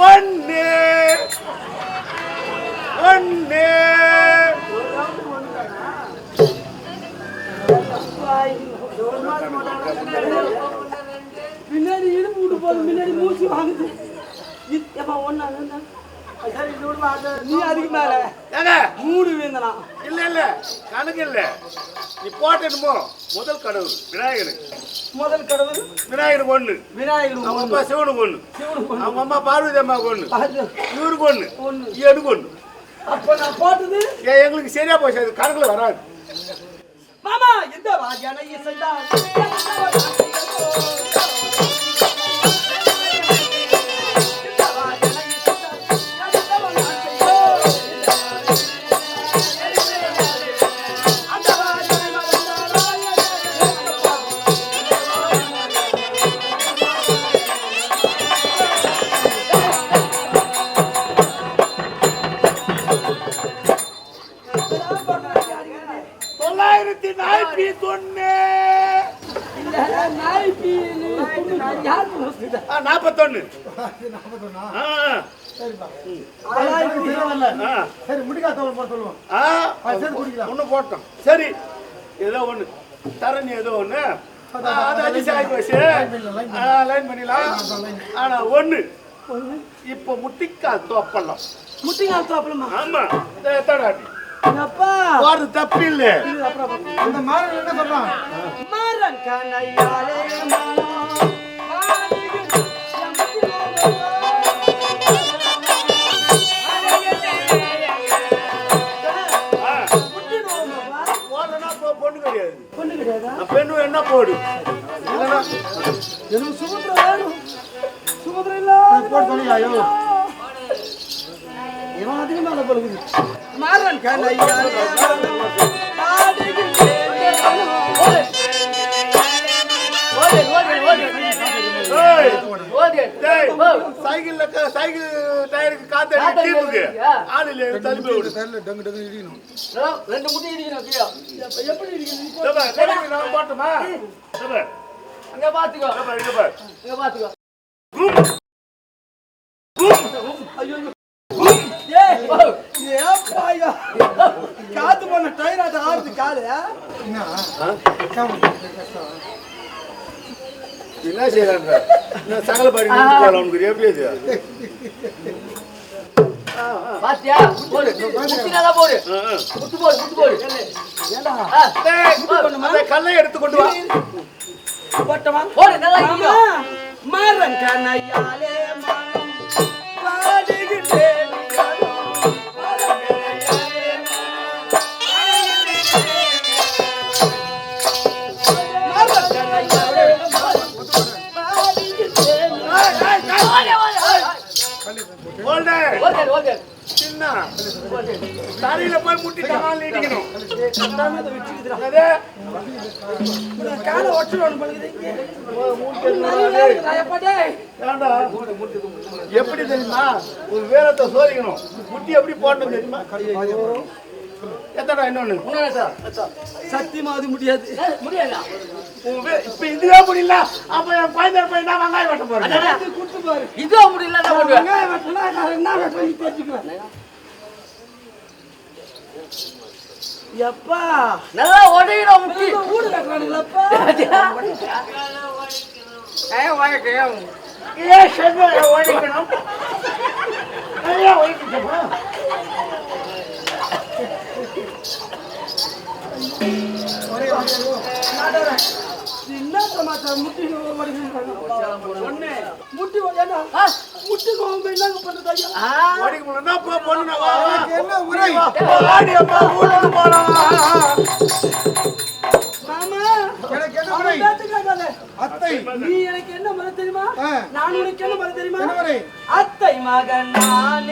ஒண்ணு ஒண்ணு பின்னாடி இடுப்பு விட்டு போகுது முன்னாடி மூச்சு வாங்குது. ஒன்னா நீ அதுக்கு மேல. மூணு வீந்தனா. இல்ல இல்ல. கணக்கு இல்ல. நீ போட்டணுமோ முதல் கடவுள் விநாயகனுக்கு முதல் கடவுள் விநாயகனுக்கு ஒண்ணு. விநாயகர் அவங்க. அப்பா சிவனுக்கு ஒண்ணு. அவங்க அம்மா பார்வதி அம்மாவுக்கு ஒண்ணு. இவருக்கு ஒண்ணு. எனக்கு ஒண்ணு. அப்ப நான் போட்டது? எங்களுக்கு சரியா போச்சு. அது கணக்குல வராது. மாமா எந்த வாஜன இசைதா நாற்பத்தொன்னு சரி முடிக்காத சொல்லுவோம். ஆ, சரி, குடிக்கலாம். ஒண்ணு போட்டோம். சரி. ஏதோ ஒண்ணு. தரணி ஏதோ ஒண்ணு. ஆ, அது அதிசயம் ஆகி போச்சு ஆ, லைன் பண்ணிடலாம். ஆனா ஒண்ணு. இப்ப முட்டிக்கால் தோப்பலாம். முட்டிங்கால் தோப்பலமா? ஆமா. தடாடி அப்பா போறது தப்பு இல்ல அந்த மாதிரி என்ன சொல்றான்? மாறன் கண்ணையாலே அதிகம் மேல பழுகுது. மாறன் சைக்கிள்ல சைக்கிள் டயருக்கு காத்து அடிக்க டீமுக்கு ஆள் இல்ல தள்ளி விடு தெரியல டங்கு டங்கு இடிக்கணும் ரெண்டு முட்டி இடிக்கணும் கீழே எப்படி இருக்குது? டேப்பா, டேய், நான் போட்டுமா டேப்பா, அங்க பாத்துக்கோ டேப்பா, இங்க பாரு. அங்க பாத்துக்கோ ஏய், ஏப்பா ஐயா. காத்து போன டயர் அது ஆறுது காலு என்ன செய்யறாங்க சகல பாடி உனக்கு எப்படி அது பாத்தியா போடு போடு போடு போடு ஏண்டா கல்லை எடுத்து கொண்டு வா போட்டமா போடு நல்லா மாமா, மாறன் கண்ணையாலே மனம் தரையில போய் முட்டி தகால் நீட்டிக்கணும். அதை காலை. ஏண்டா எப்படி தெரியுமா? ஒரு வேலத்தை சோதிக்கணும். முட்டி எப்படி போடணும் தெரியுமா? எத்தடா இன்னொன்னு? சத்தியமா அது முடியாது. முடியாதா? இப்ப இதுவே முடியல. அப்ப என் குழந்தை போய் நான் வெங்காயம் வெட்ட போறேன். இதோ முடியல வெங்காயம் வெட்டினா என்ன வெட்டுறேன் நீ தெரிஞ்சுக்குவேன். எப்பா? நல்லா உடையிடும் வீடு கட்டுறானுங்களப்பா ஏன் செல்வ ஓடிக்கணும். ஏன் ஓடிக்கணுமா என்ன சமாச்சாரம். முட்டி சொன்னேன். முட்டி முட்டி நோம்பு என்னங்க பண்றது ஐயா? ஆ, ஓடிக்க முடியலன்னா போ பொண்ணு வா? என்ன உரை? ஆடி அம்மா வீட்டுக்கு போலாம். மாமா. எனக்கு என்ன உரை. அத்தை. நீ எனக்கு என்ன மலை தெரியுமா. நான் உனக்கு என்ன மலை தெரியுமா? என்ன உரை? அத்தை மகன் நான்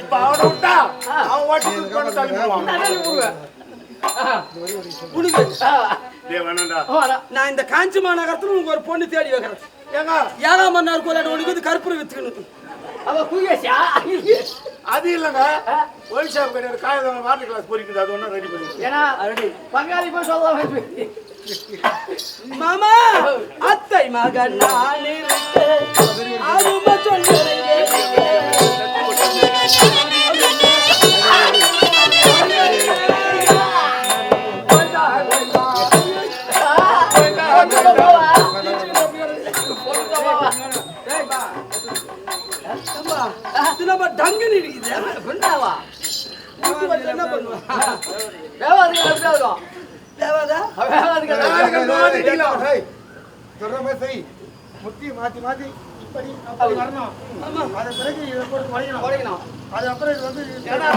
இப்ப அவனை விட்டா அவன் தள்ளி போடுவேன். நான் இந்த காஞ்சி மாநகரத்துல உனக்கு ஒரு பொண்ணு தேடி வைக்கிறேன். ஏங்க ஏழாம் மணி நேரம் கோலாட உனக்கு வந்து கற்பூரம் வித்துக்கணும். அவ குயேஷா அது இல்லைங்க. ஒயின் ஷாப் கிடையாது காகிதம் வாட்டர் கிளாஸ் பொறிக்குது அது ஒன்றும் ரெடி பண்ணி ஏன்னா பங்காளி போய் சொல்ல மாமா அத்தை மகன் நான் இருக்க அருமை சொல்லுறேன் தங்க நம்ம டங்குன்னு என்ன பண்ணுவோம் தேவாதா ஏய், சொல்ற மாதிரி மாத்தி மாத்தி இப்படி அப்படி வரணும் அதன் பிறகு இதை போட்டு உடைக்கணும். இது வந்து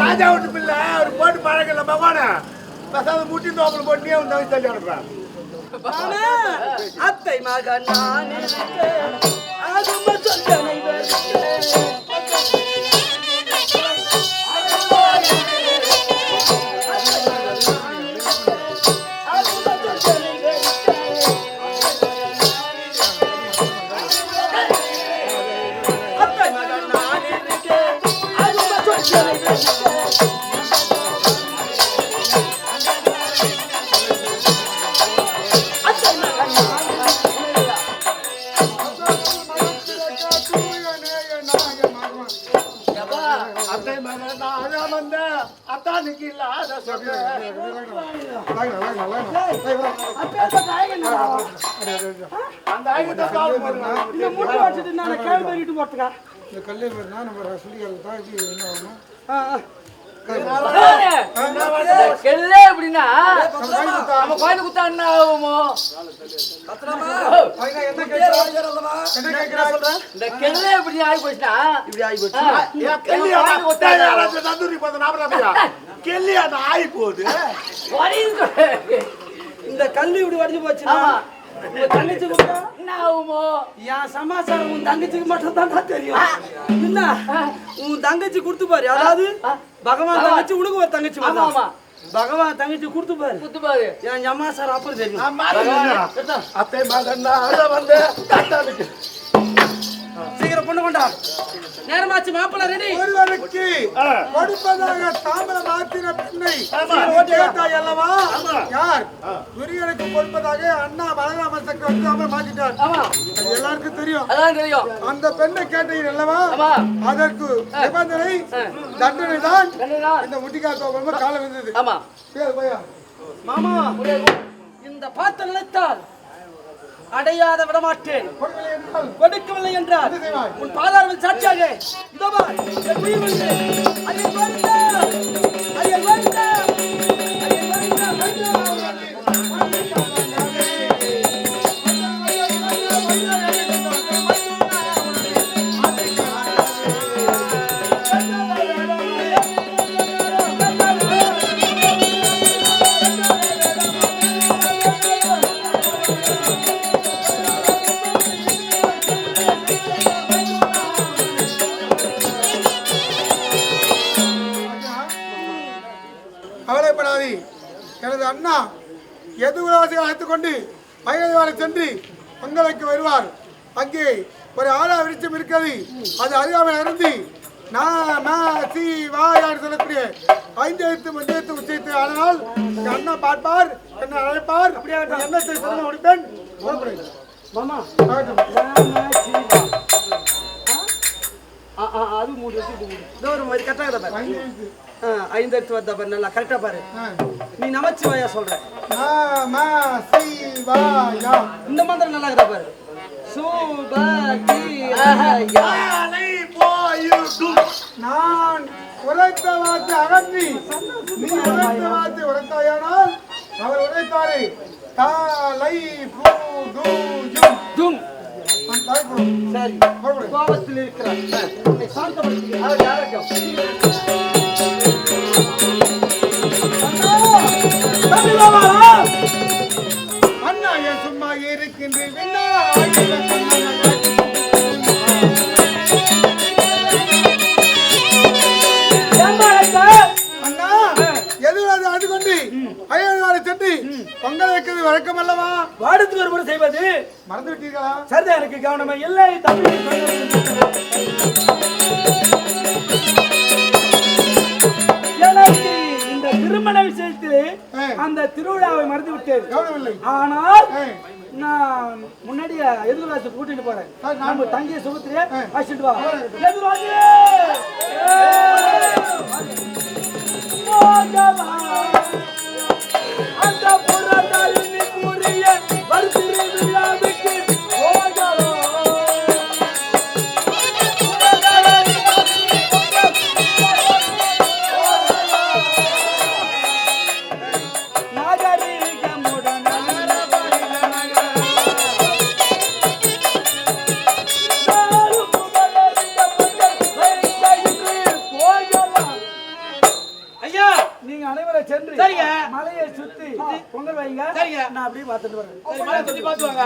ராஜா விட்டு பிள்ளை ஒரு போட்டு பழகல பகவான பசாத முட்டி தோப்பில் போட்டு நீ வந்து தள்ளி அனுப்புறேன் அத்தை மகன் நான் அது அத்தை மகன் நான் வந்த அத்தானுக்கு இல்லாத ஆயகனா? அந்த காவல் போடுங்க இந்த முட்டை வச்சுட்டு நான் கேள்வி இந்த நம்ம சொல்லிக்கிறது தான் என்ன ஆகும்னா கெல்லே அப்படின்னா நம்ம கோயில் குத்தா என்ன ஆகுமோ இந்த கெல்லே இப்படி ஆகி போச்சுன்னா இப்படி ஆகி போச்சு ஏன் கெல்லியா அந்த ஆகி போகுது இந்த கல்லு இப்படி வடிஞ்சு போச்சுன்னா உங்க தங்கச்சி கொடுத்தா என்ன ஆகுமோ? என் சமாச்சாரம் உன் தங்கச்சிக்கு மட்டும் தான் தெரியும் என்ன? உன் தங்கச்சி கொடுத்து பாரு. அதாவது பகவான் தங்கச்சி உனக்கு ஒரு தங்கச்சி ஆமா பகவான் தங்கச்சி கொடுத்து பாரு. குத்து பாரு. என் சமாச்சாரம் அப்புறம் தெரியும். அத்தை மகன் வந்து கொண்டா நேரமாச்சு மாப்பிள்ள ரெடி. ஒருவருக்கு. கொடுப்பதாக தாமர மாத்திர பெண்ணை. கேட்டாய் அல்லவா. யார்? துரியனுக்கு கொடுப்பதாக அண்ணா பலராம சக்கரவர்த்தி தாமரை மாத்திட்டார் எல்லாருக்கும் தெரியும். தெரியும். அந்த பெண்ணை கேட்டீங்க அல்லவா? அதற்கு நிபந்தனை தண்டனை தான் இந்த முட்டிக்கா கோபம் காலம் இருந்தது. மாமா இந்த பார்த்த நினைத்தால் அடையாத விடமாட்டேன் கொடுக்கவில்லை என்றால் செய்வாய்? உன் பாதாரவில் சாட்சியாக இதோ கவலைப்படாதே எனது அண்ணா எதுவாசி அழைத்துக் கொண்டு வயது சென்று பொங்கலுக்கு வருவார். அங்கே ஒரு ஆலா விருட்சம் இருக்கிறது. அது அறியாமல் இருந்து சொல்லக்கூடிய ஐந்து எழுத்து மஞ்சத்து உச்சரித்து ஆனால் என் அண்ணா பார்ப்பார் என்னை அழைப்பார் அப்படியே எண்ணத்தை சொல்ல முடிப்பேன். மாமா அது மூணு இது ஒரு மாதிரி கரெக்டாக பாரு ஐந்து எழுத்து. ஆ, ஐந்து எடுத்து வந்தா பாரு நல்லா கரெக்டா பாரு. நீ நமச்சிவாயா சொல்ற. இந்த மந்திரம் நல்லா இருக்குதா பாரு. நான் உரைத்த வார்த்தை அகற்றி நீ உரைத்த வார்த்தை உரைத்தாயானால் அவர் உரைத்தாரே காலை சரி. கோபத்தில் இருக்கிறார். வழக்கம் அல்லவா வாடத்துக்கு ஒரு முறை செய்வது. மறந்து விட்டீர்களா சரிதான் எனக்கு கவனமா இல்லை. தம்பி ஆ. அந்த திருவிழாவை மறந்து விட்டேன் ஆனால். நான் முன்னாடியே எதிர்வாசி கூட்டிட்டு போறேன் நம்ம தங்கிய சுகத்திலே ஆ. அழைச்சிட்டு வா எதிர்வாசி நான் அப்படியே பார்த்துட்டு வரேன் சரி மழை சுத்தி பார்த்து வாங்க